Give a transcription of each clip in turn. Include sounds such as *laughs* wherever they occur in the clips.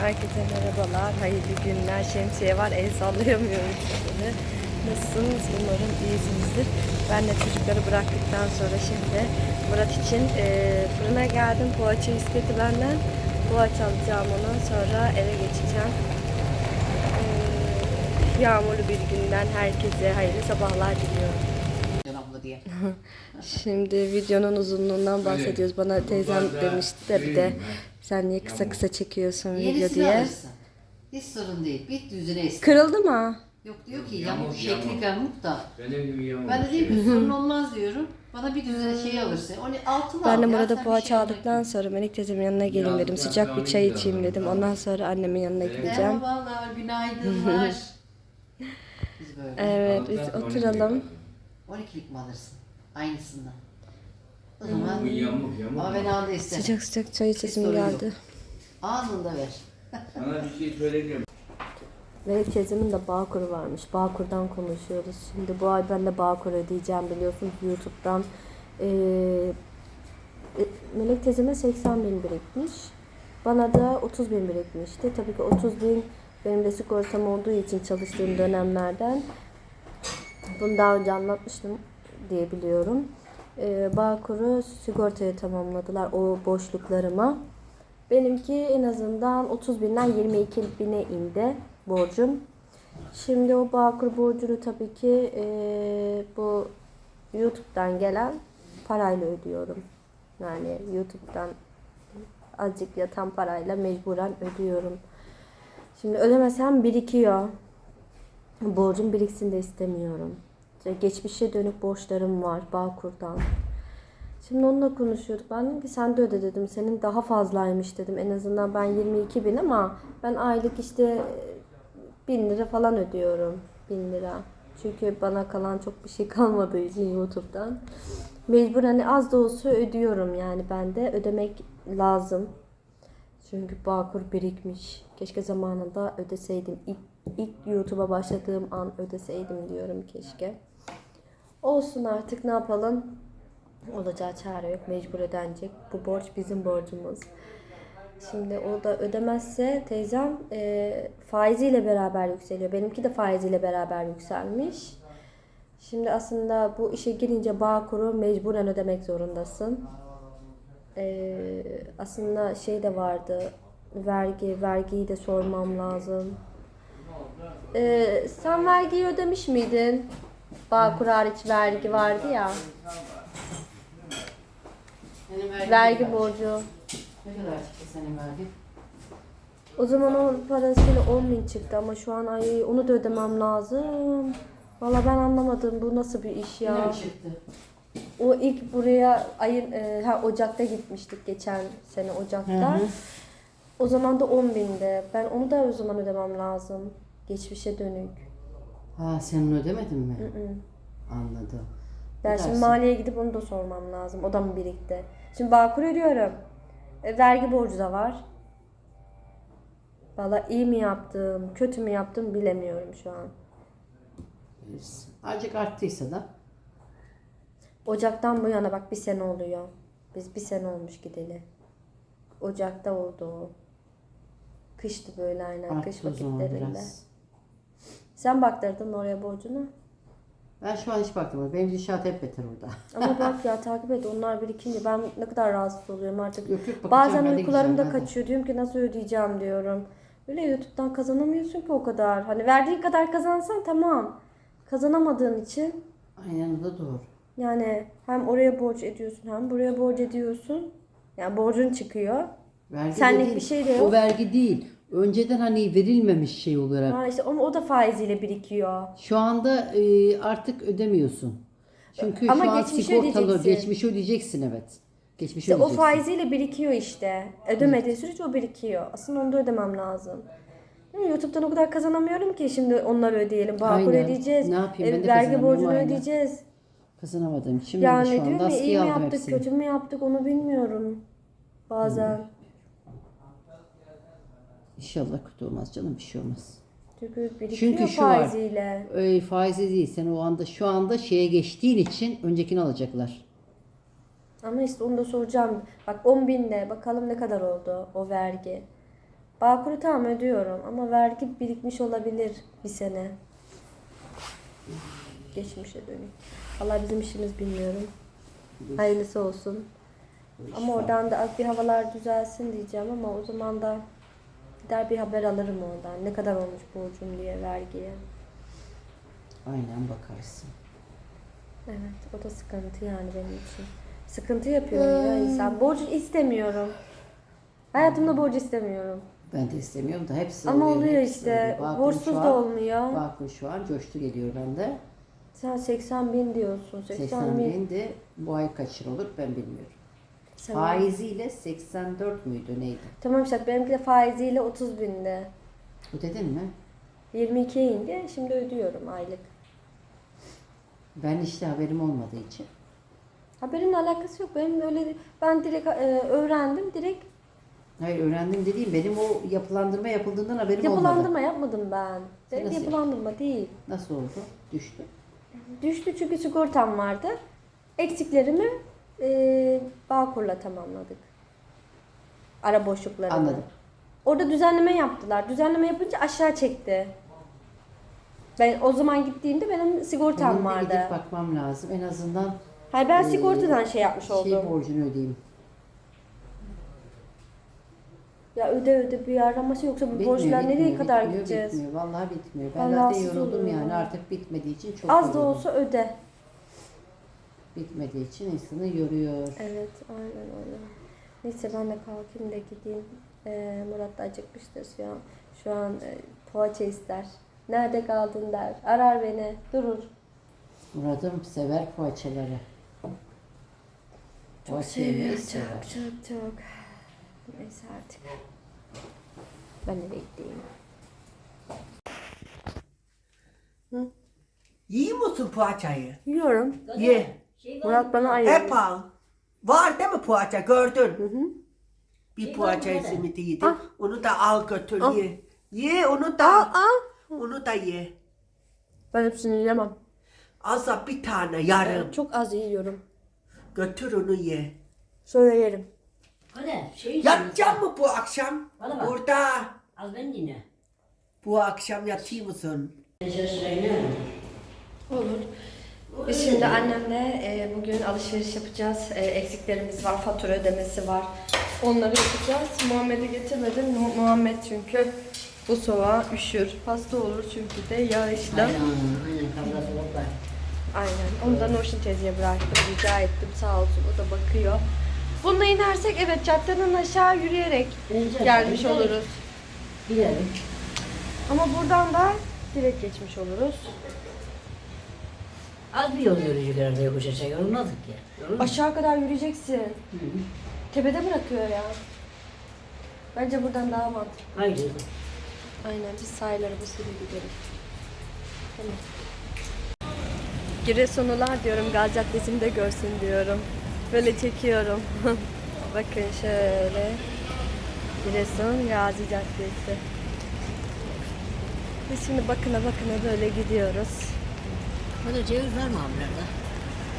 Herkese merhabalar, hayırlı günler. Şemsiye var, el sallayamıyorum size. Nasılsınız? Umarım iyisinizdir. Ben de çocukları bıraktıktan sonra şimdi Murat için e, fırına geldim. Poğaça istedi benden. Poğaça alacağım ondan sonra eve geçeceğim. E, yağmurlu bir günden herkese hayırlı sabahlar diliyorum. Diye. *laughs* Şimdi videonun uzunluğundan bahsediyoruz. Bana teyzem demişti de bir de sen niye kısa kısa çekiyorsun video Yenisini diye. alırsın. Hiç sorun değil. Bir düzüne eski. Kırıldı mı? Yok diyor ki Yamuk, yamuk, şekli yamuk da. Benim gibi yamuk. Ben de diyeyim ki sorun olmaz diyorum. Bana bir düzine şey alırsın. Onu altına Ben de ya, burada sen bir poğaça şey aldıktan sonra Melik teyzemin yanına gelin dedim. Sıcak bir çay içeyim dedim. Ondan sonra annemin yanına gideceğim. Merhabalar, günaydınlar. *laughs* Biz böyle. Evet biz oturalım. 12'lik mi alırsın? Aynısından. O zaman yamuk, yamuk. ama ben anında isterim. Sıcak sıcak çay içesim sorun yok. geldi. Anında ver. Sana bir şey söyleyeceğim. *laughs* Melik teyzemin de Bağkur'u varmış. Bağkur'dan konuşuyoruz. Şimdi bu ay ben de Bağkur ödeyeceğim biliyorsunuz YouTube'dan. Ee, e, Melek teyzeme 80 bin birikmiş. Bana da 30 bin birikmişti. Tabii ki 30 bin benim de sigortam olduğu için çalıştığım dönemlerden. Bunu daha önce anlatmıştım diye biliyorum. Ee, Bağkur'u sigortaya tamamladılar o boşluklarıma. Benimki en azından 30 binden 22 bine indi borcum. Şimdi o Bağkur borcunu tabii ki eee, bu YouTube'dan gelen parayla ödüyorum. Yani YouTube'dan azıcık yatan parayla mecburen ödüyorum. Şimdi ödemesem birikiyor. Borcum biriksin de istemiyorum. İşte geçmişe dönük borçlarım var Bağkur'dan. Şimdi onunla konuşuyorduk. Ben dedim ki sen de öde dedim. Senin daha fazlaymış dedim. En azından ben 22 bin ama ben aylık işte 1000 lira falan ödüyorum. 1000 lira. Çünkü bana kalan çok bir şey kalmadığı için YouTube'dan. Mecbur hani az da olsa ödüyorum yani ben de ödemek lazım. Çünkü Bağkur birikmiş. Keşke zamanında ödeseydim. İlk, ilk YouTube'a başladığım an ödeseydim diyorum keşke. Olsun artık ne yapalım. Olacağı çare yok. Mecbur ödenecek. Bu borç bizim borcumuz. Şimdi o da ödemezse teyzem e, faiziyle beraber yükseliyor. Benimki de faiziyle beraber yükselmiş. Şimdi aslında bu işe girince Bağkur'u mecburen ödemek zorundasın. E, aslında şey de vardı. Vergi, vergiyi de sormam lazım. E, sen vergiyi ödemiş miydin? Bağkur hariç vergi vardı ya. Senin vergi ne borcu. Ne kadar çıktı senin vergi? O zaman o parasıyla 10 bin çıktı ama şu an ay onu da ödemem lazım. Valla ben anlamadım bu nasıl bir iş Ne ya. mi çıktı? O ilk buraya ayın e, ha Ocak'ta gitmiştik geçen sene Ocak'ta. Hı hı. O zaman da 10 binde. Ben onu da o zaman ödemem lazım. Geçmişe dönük. Ha sen onu ödemedin mi? Hı hı. Anladım. Ben şimdi maliye gidip onu da sormam lazım. O da mı birikti? Şimdi Bağkur ödüyorum. E, vergi borcu da var. Valla iyi mi yaptım, kötü mü yaptım bilemiyorum şu an. Verirsin. Azıcık arttıysa da Ocaktan bu yana bak bir sene oluyor. Biz bir sene olmuş gideli. Ocakta oldu o. Kıştı böyle aynen kış arttı o zaman vakitlerinde. biraz. Sen baktırdın oraya borcunu. Ben şu an hiç bakmadım. Benim inşaat hep beter orada. Ama *laughs* bak ya takip et onlar birikince ben ne kadar rahatsız oluyorum artık. Yok yok bakacağım. Bazen uykularım da kaçıyor. Diyorum ki nasıl ödeyeceğim diyorum. Öyle YouTube'dan kazanamıyorsun ki o kadar. Hani verdiğin kadar kazansan tamam. Kazanamadığın için Aynen da doğru. yani hem oraya borç ediyorsun hem buraya borç ediyorsun. Yani borcun çıkıyor. Vergi Senlik dediğin- bir şey de yok. O vergi değil. Önceden hani verilmemiş şey olarak. Ha işte ama o da faiziyle birikiyor. Şu anda e, artık ödemiyorsun. Çünkü Ama şu an geçmişi sigortalı ödeyeceksin. geçmiş ödeyeceksin evet. Geçmiş İşte o ödeyeceksin. faiziyle birikiyor işte. Ödemediği sürece o birikiyor. Aslında onu da ödemem lazım. YouTube'dan o kadar kazanamıyorum ki şimdi onları ödeyelim. Bağkur Aynen. ödeyeceğiz. Ne yapayım, e, ben de vergi kazanamıyorum, borcunu aynen. ödeyeceğiz. Ben de Yani şu diyorum anda ya iyi askıya mi aldım yaptık, hepsini. kötü mü yaptık onu bilmiyorum. Bazen. İnşallah kötü olmaz canım bir şey olmaz. Çünkü birikiyor Çünkü şu var. faiziyle. Öyle faizi değil. Sen o anda şu anda şeye geçtiğin için öncekini alacaklar. Ama işte onu da soracağım. Bak 10 binde bakalım ne kadar oldu o vergi. Bağkur'u tamam ödüyorum ama vergi birikmiş olabilir bir sene. Geçmişe dönük. Allah bizim işimiz bilmiyorum. Hayırlısı olsun. Ama oradan da az bir havalar düzelsin diyeceğim ama o zaman da gider bir haber alırım oradan. Ne kadar olmuş borcum diye vergiye. Aynen bakarsın. Evet o da sıkıntı yani benim için. Sıkıntı yapıyor ya insan. Borcu istemiyorum. Hayatımda borcu istemiyorum. Ben de istemiyorum da hepsi Ama oluyor. oluyor hepsi işte. oluyor. Bağkur Borçsuz şu da an- olmuyor. Bağkur şu an coştu geliyor bende. Sen 80 bin diyorsun. 80, 80 bin. bin de bu ay kaç lira olur ben bilmiyorum. Sen- Faiziyle 84 müydü neydi? Tamam işte benimki de faiziyle 30 binde. Ödedin mi? 22'ye indi. Şimdi ödüyorum aylık. Ben işte haberim olmadığı için. Haberin alakası yok. Benim öyle ben direkt e, öğrendim. Direkt Hayır öğrendim dediğim benim o yapılandırma yapıldığından haberim olmadı. yapılandırma yapmadım ben. Direkt Nasıl yapılandırma değil. Nasıl oldu? Düştü. Düştü çünkü sigortam vardı. Eksiklerimi e, Bağkur'la tamamladık. Ara boşluklarını. Anladım. Orada düzenleme yaptılar. Düzenleme yapınca aşağı çekti. Ben o zaman gittiğimde benim sigortam Benim vardı. gidip bakmam lazım. En azından Hayır ben e, sigortadan şey yapmış oldum. Şey borcunu ödeyeyim. Ya öde öde bir araması yoksa bu Bitmiyor, borçlar nereye bitmiyor, kadar bitmiyor, gideceğiz? Bitmiyor. Vallahi bitmiyor. Ben Ben zaten rahatsız yoruldum oluyorum. yani artık bitmediği için çok Az da yoruldum. olsa öde. Bitmediği için insanı yoruyor. Evet aynen öyle. Neyse ben de kalkayım da gideyim. Ee, Murat da acıkmıştır şu an. Şu an e, poğaça ister. Nerede kaldın der. Arar beni. Durur. Murat'ım sever poğaçaları. Çok Poğaça seviyor. Çok sever. çok çok. Neyse artık. Ben de bekleyeyim. Yiyor musun poğaçayı? Yiyorum. Ye. Murat bana ayırdı. Hep al. Var değil mi poğaça? Gördün. Bir poğaça simidi yedim. Onu da al götür ye. Ye onu da. Al al. Onu da ye. Ben hepsini yiyemem. Az da bir tane yarım. Çok az yiyorum. Götür onu ye. Sonra yerim. Hadi şey Yatacak mı bu akşam? Bana bak. Burada. Az ben dinle. Bu akşam yatıyor musun? Olur. Biz şimdi annemle e, bugün alışveriş yapacağız. E, eksiklerimiz var, fatura ödemesi var. Onları yapacağız. Muhammed'i getirmedim. Mu- Muhammed çünkü bu soğuğa üşür. Hasta olur çünkü de yağışla. Aynen aynen. Aynen. Ondan Orşin teyzeye bıraktım. Rica ettim. Sağ olsun. O da bakıyor. Bununla inersek evet caddeden aşağı yürüyerek İneceğiz, gelmiş gidelim. oluruz. Gidelim. Ama buradan da direkt geçmiş oluruz. Az bir yol yürüyecek herhalde yokuş aşağı yorulmadık ya. Yorulmadık. Aşağı kadar yürüyeceksin. Tepede bırakıyor ya. Bence buradan daha mantıklı. Haydi. Aynen biz sahil arabasıyla gidelim. Tamam. Giresunlular diyorum Gazi Caddesi'ni de görsün diyorum. Böyle çekiyorum. *laughs* Bakın şöyle. Giresun Gazi Caddesi. Biz şimdi bakına bakına böyle gidiyoruz. Burada ceviz var mı abilerde?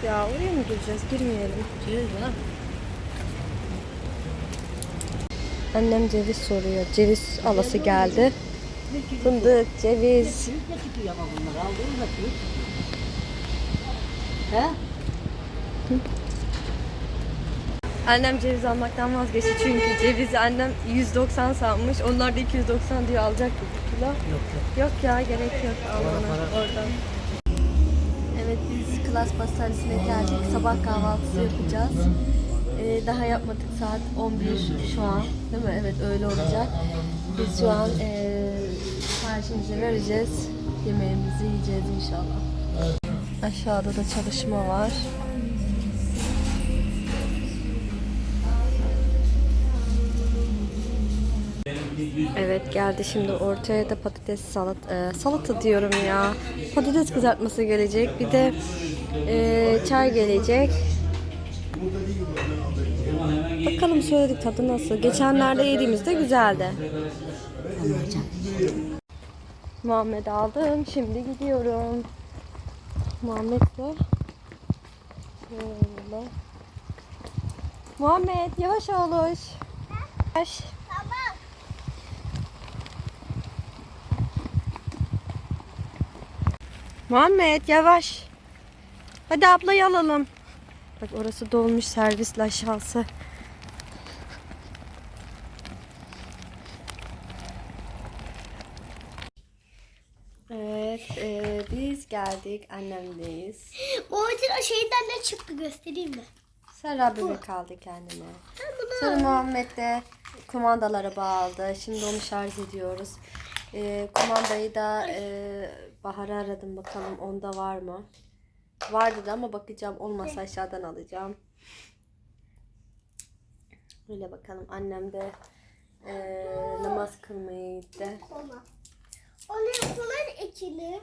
Ya oraya mı gireceğiz? Girmeyelim. Ceviz var mı? Annem ceviz soruyor. Ceviz alası geldi. Fındık, ceviz. Ne çıkıyor ama bunlar aldığımız da ceviz. He? Annem ceviz almaktan vazgeçti çünkü cevizi annem 190 sanmış. Onlar da 290 diyor alacak bir kilo. Yok yok. Yok ya gerek yok almana oradan. Evet biz klas pastanesine geldik. Sabah kahvaltısı yapacağız. Ee, daha yapmadık saat 11 şu an. Değil mi? Evet öyle olacak. Biz şu an ee, siparişimizi vereceğiz. Yemeğimizi yiyeceğiz inşallah. Aşağıda da çalışma var. Evet geldi şimdi ortaya da patates salat e, salata diyorum ya. Patates kızartması gelecek. Bir de e, çay gelecek. Bakalım söyledik tadı nasıl. Geçenlerde yediğimizde güzeldi. Muhammed aldım. Şimdi gidiyorum. Muhammed de şöyle. Muhammed yavaş oluş. Yavaş. Muhammed yavaş. Hadi ablayı alalım. Bak orası dolmuş servisle aşağısı. Evet, e, biz geldik. Annemdeyiz. Bu acil şeyden ne çıktı göstereyim mi? Serra bebek aldı kendine. Sonra Muhammed de kumandaları bağladı. Şimdi onu şarj ediyoruz. E, kumandayı da e, Bahar'ı aradım bakalım onda var mı? Var dedi ama bakacağım olmazsa aşağıdan alacağım. Öyle bakalım annem de e, namaz kılmaya gitti. Ona. Onu yapılan ikili.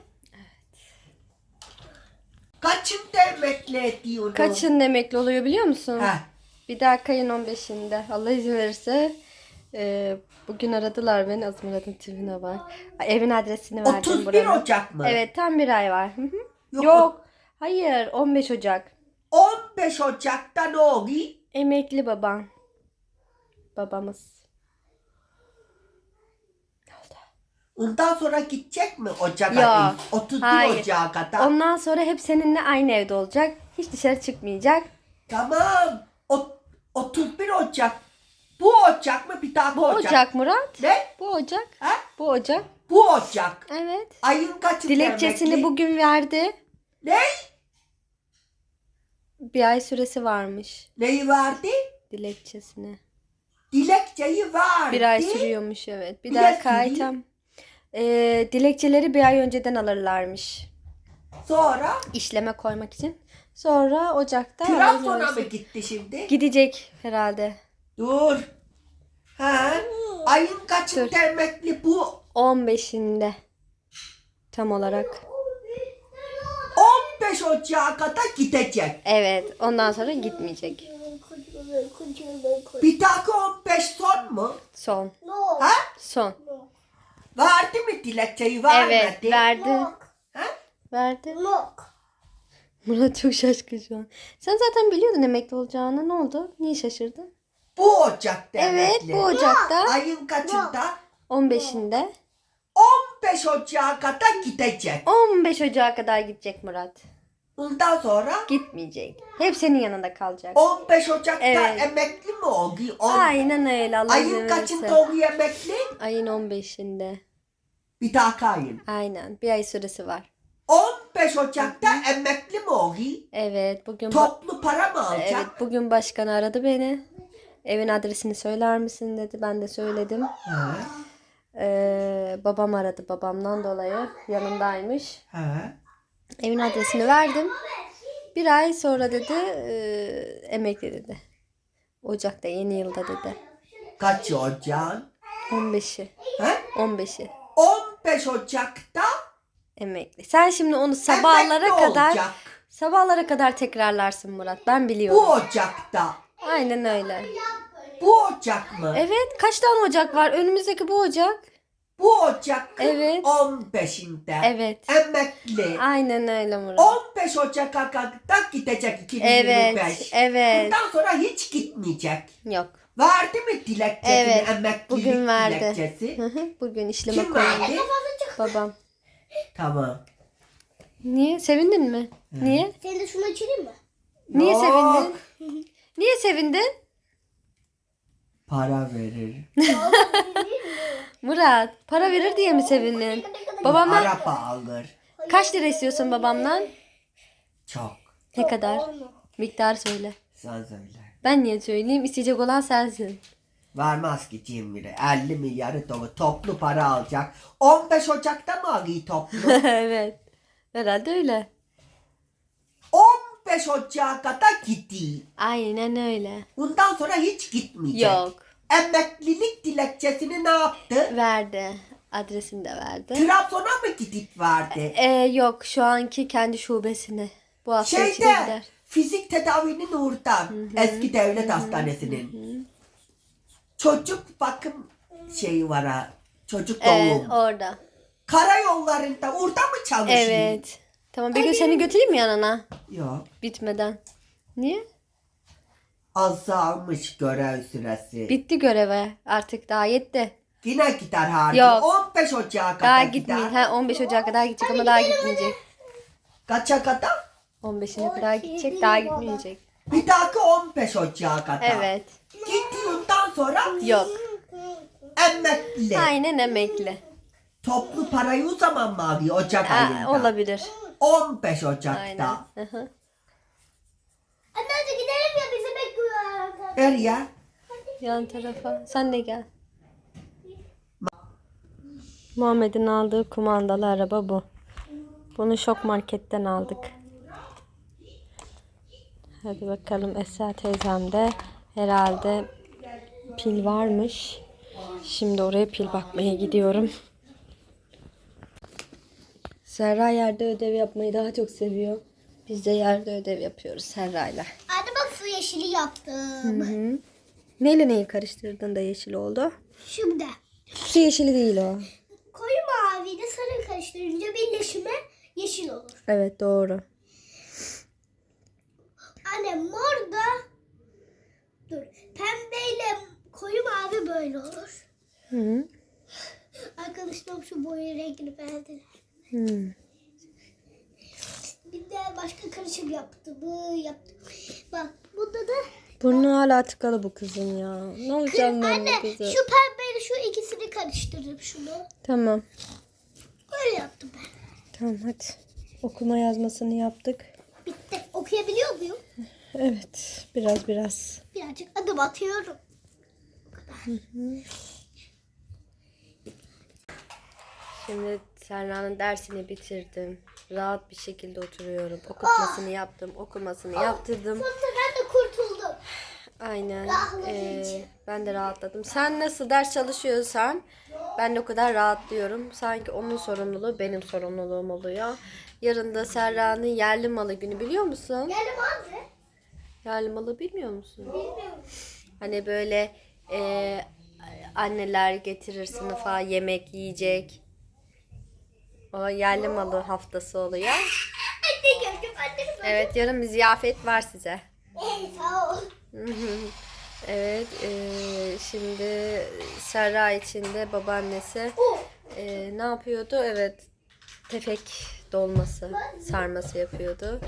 Kaçın demekle ediyor Kaçın emekli oluyor biliyor musun? Ha. Bir dahaki ayın 15'inde. Allah izin verirse e, bugün aradılar beni. Az Murat'ın tribüne var. Evin adresini verdim 31 buranın. Ocak mı? Evet tam bir ay var. Hı hı. Yok. Yok. Hayır 15 Ocak. 15 Ocak'ta ne oluyor? Emekli baban. Babamız. Ondan sonra gidecek mi Ocak'a? Yok, ilk? 31 hayır. Ocak'a kadar. Ondan sonra hep seninle aynı evde olacak. Hiç dışarı çıkmayacak. Tamam. O, 31 Ocak. Bu Ocak mı bir daha Bu Ocak Murat. Ne? Bu Ocak. Ha? Bu Ocak. Bu Ocak. Evet. Ayın kaçı Dilekçesini vermekli? bugün verdi. Ne? Bir ay süresi varmış. Neyi verdi? Dilekçesini. Dilekçeyi verdi. Bir ay sürüyormuş evet. Bir Bir daha sürüyor. kayıtam. Ee, dilekçeleri bir ay önceden alırlarmış. Sonra İşleme koymak için. Sonra Ocak'ta Trabzon'a alırlar. mı gitti şimdi? gidecek herhalde. Dur. Ha? Ayın kaçında Dur. emekli bu? 15'inde. Tam olarak. 15 Ocak'a kadar gidecek. Evet. Ondan sonra gitmeyecek. Bir dahaki 15 son mu? Son. Ha? Son. Verdi mi dilekçeyi? Vermedi. Evet. Verdi. Ha? Verdi. Murat çok şaşkın şu an. Sen zaten biliyordun emekli olacağını. Ne oldu? Niye şaşırdın? Bu Ocak'ta Evet. Bu Ocak'ta. Ayın kaçında? 15'inde. 15 Ocak'a kadar gidecek. 15 Ocak'a kadar gidecek Murat. Ondan sonra Gitmeyecek. Hep senin yanında kalacak. 15 Ocak'ta Evet. emekli mi oldu? On- Aynen öyle Allah izin Ayın kaçında verirse. oluyor emekli? Ayın 15'inde. Bir dahaki ayın. Aynen. Bir ay süresi var. 15 Ocak'ta emekli mi oluyor? Evet bugün ba- Toplu para mı alacak? evet bugün başkan aradı beni. Evin adresini söyler misin dedi. Ben de söyledim. Ee, babam aradı babamdan dolayı. Yanındaymış. ha. Evin adresini verdim. Bir ay sonra dedi e, emekli dedi. Ocak'ta yeni yılda dedi. Kaç Ocağın? 15'i. Ha? 15'i 15 Ocak'ta emekli. Sen şimdi onu sabahlara emekli kadar olacak. sabahlara kadar tekrarlarsın Murat. Ben Bu biliyorum. Ocak'ta. Aynen öyle. Bu Ocak mı? Evet kaç tane ocak var? Önümüzdeki bu ocak. Bu Ocak'ın Evet. 15'inde. Evet. Emekli. Aynen öyle Murat. 15 Ocak'a kadar gidecek 2025. Evet. Evet. Bundan sonra hiç gitmeyecek. Yok. Verdi mi dilekçesini Evet, emeklilik bugün verdi. dilekçesi? Hı hı, Bugün işleme Kim koydu. verdi? Babam. Tamam. Niye? Sevindin mi? Niye? Sen de şunu açayım mı? Niye Yok. sevindin? Niye sevindin? Para verir. Murat, para verir diye mi sevindin? Babamdan Araba alır. kaç lira istiyorsun babamdan? Çok. Ne kadar? Miktar söyle. Sen söyle. Ben niye söyleyeyim? İsteyecek olan sensin. Vermez ki cimri. 50 milyarı dolu toplu para alacak. 15 Ocak'ta mı alıyor toplu? *laughs* evet. Herhalde öyle. 15 Ocak'a kadar gidiyor. Aynen öyle. Bundan sonra hiç gitmeyecek. Yok. Emeklilik dilekçesini ne yaptı? Verdi. Adresini de verdi. Trabzon'a mı gidip verdi? Ee, yok şu anki kendi şubesine. Bu hafta Şeyde gider. fizik tedavinin oradan. Eski devlet hastanesinin. Çocuk bakım şeyi var ha. Çocuk doğum. Evet orada. Karayollarında orada mı çalışıyor? Evet. Tamam bir gün seni götüreyim mi yanına? Yok. Bitmeden. Niye? Azalmış görev süresi. Bitti göreve. Artık daha yetti. Yine gider harbi. Yok. 15 Ocak'a kadar Daha gider. gitmeyecek. Ha 15 Ocak'a kadar gidecek ama daha gitmeyecek. Kaça kadar? 15'ine kadar gidecek daha gitmeyecek. Bir dahaki 15 Ocağı kadar. Evet. Gittiğinden sonra Yok. emekli. Aynen emekli. Toplu parayı o zaman mı alıyor Ocak ayında? olabilir. 15 Ocak'ta. Aynen. Hı hı. Anne hadi gidelim ya bizi bekliyorlar. Nereye? Yan tarafa. Sen de gel. Muhammed'in aldığı kumandalı araba bu. Bunu şok marketten aldık. Hadi bakalım Esra teyzemde herhalde pil varmış. Şimdi oraya pil bakmaya gidiyorum. Serra yerde ödev yapmayı daha çok seviyor. Biz de yerde ödev yapıyoruz Serra'yla. Anne bak su yeşili yaptım. Neyle neyi karıştırdın da yeşil oldu? Şimdi Su yeşili değil o. koyu mavi ile sarı karıştırınca birleşime yeşil olur. Evet doğru. Anne mor da dur pembeyle koyu mavi böyle olur. Hı -hı. Arkadaşlarım şu boya rengini beğendiler. Hı. Bir de başka karışım yaptı. Bu yaptı. Bak burada da Burnu hala tıkalı bu kızın ya. Ne olacağım ben anne bu kızı? şu pembeyle şu ikisini karıştırdım şunu. Tamam. Böyle yaptım ben. Tamam hadi. Okuma yazmasını yaptık. Bitti. Okuyabiliyor muyum? Evet. Biraz biraz. Birazcık adım atıyorum. Şimdi Serra'nın dersini bitirdim. Rahat bir şekilde oturuyorum. Okutmasını yaptım. Okumasını yaptırdım. Sonunda ben de kurtuldum. Aynen. Ee, ben de rahatladım. Sen nasıl ders çalışıyorsan ben de o kadar rahatlıyorum. Sanki onun sorumluluğu benim sorumluluğum oluyor. Yarın da Serra'nın yerli malı günü biliyor musun? Geldim anne. Yerli malı bilmiyor musun? Bilmiyorum. Hani böyle e, anneler getirir sınıfa yemek yiyecek. O yerli malı haftası oluyor. Anne gördüm. Anne gördüm. Evet yarın bir ziyafet var size. Sağ ol. *laughs* Evet e, şimdi Serra için de babaannesi Oh. e, ne yapıyordu? Evet tefek dolması sarması yapıyordu.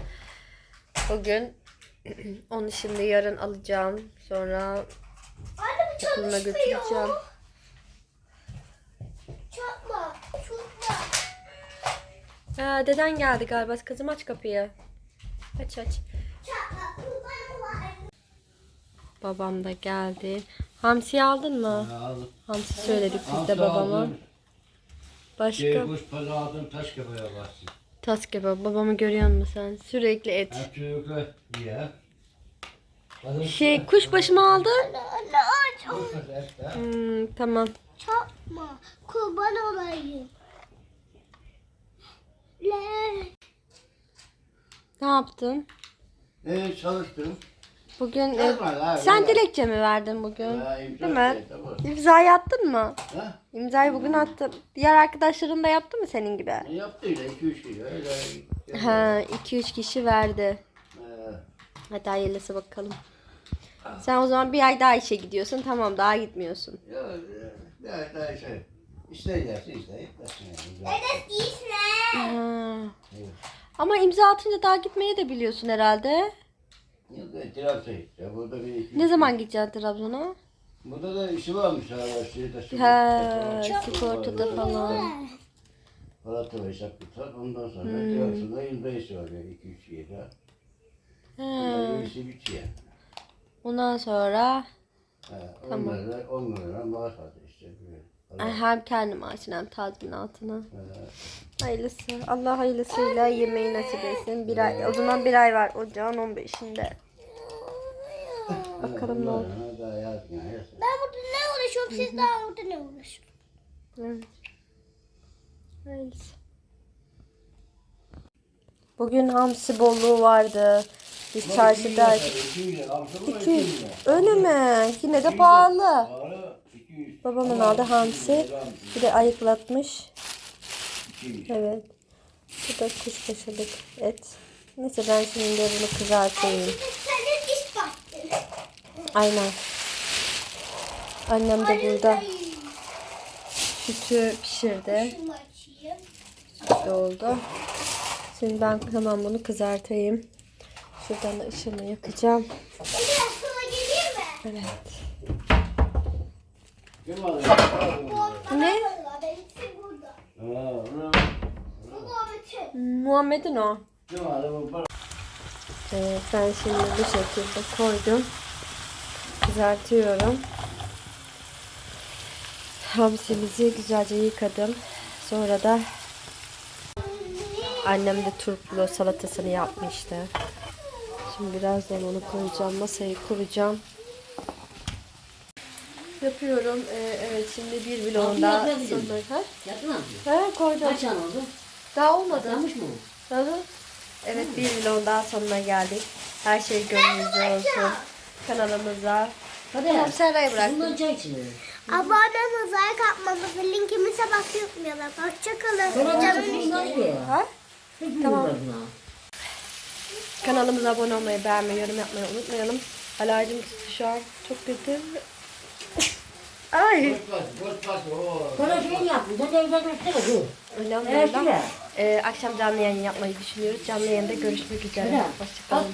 Bugün *clears throat* onu şimdi yarın alacağım. Sonra Anne bu okuluna çalışmıyor. götüreceğim. Çakma. Çakma. Ha, deden geldi galiba. Kızım aç kapıyı. Aç aç. Babam da geldi. Hamsi aldın mı? Aldım. Hamsi söyledik biz de Hamsi babama. aldım. Başka? Şey kuş pazı aldım taş kebaya bastım. Tas kebabı. Babamı görüyor musun sen? Sürekli et. Hep çocuklar ye. Şey kuşbaşı mı aldın? Anne aç. Hmm, tamam. Çakma. Kurban olayım. Ne yaptın? Ee, çalıştım. Bugün e, Yapma la, sen yapma. dilekçe mi verdin bugün? Ha, imza Değil mi? şey, tamam. İmzayı attın mı? Ha? İmzayı bugün attım. Diğer arkadaşların da yaptı mı senin gibi? E, Yaptıyla 2-3 kilo. Öyle. Ha, 2-3 kişi verdi. Ee, Hadi hayırlısı bakalım. Sen o zaman bir ay daha işe gidiyorsun. Tamam daha gitmiyorsun. ya, ya, ya, daha şey. İster etmesin. Yani. Enes giysin. Ha. Ama imza atınca daha gitmeyi de biliyorsun herhalde. Yok Trabzon'a gitti. Burada bir iki. Ne zaman gideceksin Trabzon'a? Burada da işi varmış hala şeyde. He, sigortada falan. Polatlı ve Şaklıklar. Ondan sonra Hmm. Trabzon'da imza işi var. 2-3 yere. He. İşi bitiyor. Ondan sonra He, onlara 10 lira maaş aldı işte. Böyle. Ay, hem kendi maaşını hem tazminatını. He. Hayırlısı. Allah hayırlısıyla yemeği nasip etsin. Bir ay, o zaman bir ay var ocağın 15'inde. Bakalım ne olur. Ben burada ne uğraşıyorum siz daha orada ne uğraşıyorsunuz? Evet. Hayırlısı. Bugün hamsi bolluğu vardı. Biz çarşıda... 200 lira. Altı mı? 200. Öyle mi? Yine de pahalı. 200. Babamın aldı hamsi. Bir de ayıklatmış. 200. Evet. Bu da kuşbaşılık et. Neyse ben şimdi de bunu kızartayım. Aynen. Annem de burada sütü pişirdi. Sütlü oldu. Şimdi ben hemen bunu kızartayım. Şuradan da ışığını yakacağım. Evet. Ne? Muhammed'in. O. Evet, ben şimdi bu şekilde koydum. Kızartıyorum. Hamsimizi güzelce yıkadım. Sonra da annem de turplu salatasını yapmıştı. Şimdi birazdan onu koyacağım. Masayı kuracağım. Yapıyorum. Ee, evet şimdi bir bloğun daha Altı yazıyor sonuna kadar. Yaptın mı? He koydum. Kaç tane oldu? Daha olmadı. Yanmış mı? Hı hı. Evet bir vlogun daha sonuna geldik. Her şey gönlünüzce olsun. Kanalımıza. Hadi Tamam ya. Serra'ya bıraktım. Bundan çay içilir. Abone olmanızı, like atmanızı, linkimize bakmayı unutmayalım. Hoşçakalın. Sonra Canım da bundan. Ha? Tamam. ha. Kanalımıza abone olmayı, beğenmeyi, yorum yapmayı unutmayalım. Alerjim tuttu şu an. Çok kötü. Ay. Boş bas, boş bas, oo. Sonra şey yaptın. Sen de evden göster bu. Elhamdülillah. Evet, Ee, akşam canlı yayın yapmayı düşünüyoruz. Canlı yayında görüşmek üzere. Güzel. Hoşçakalın.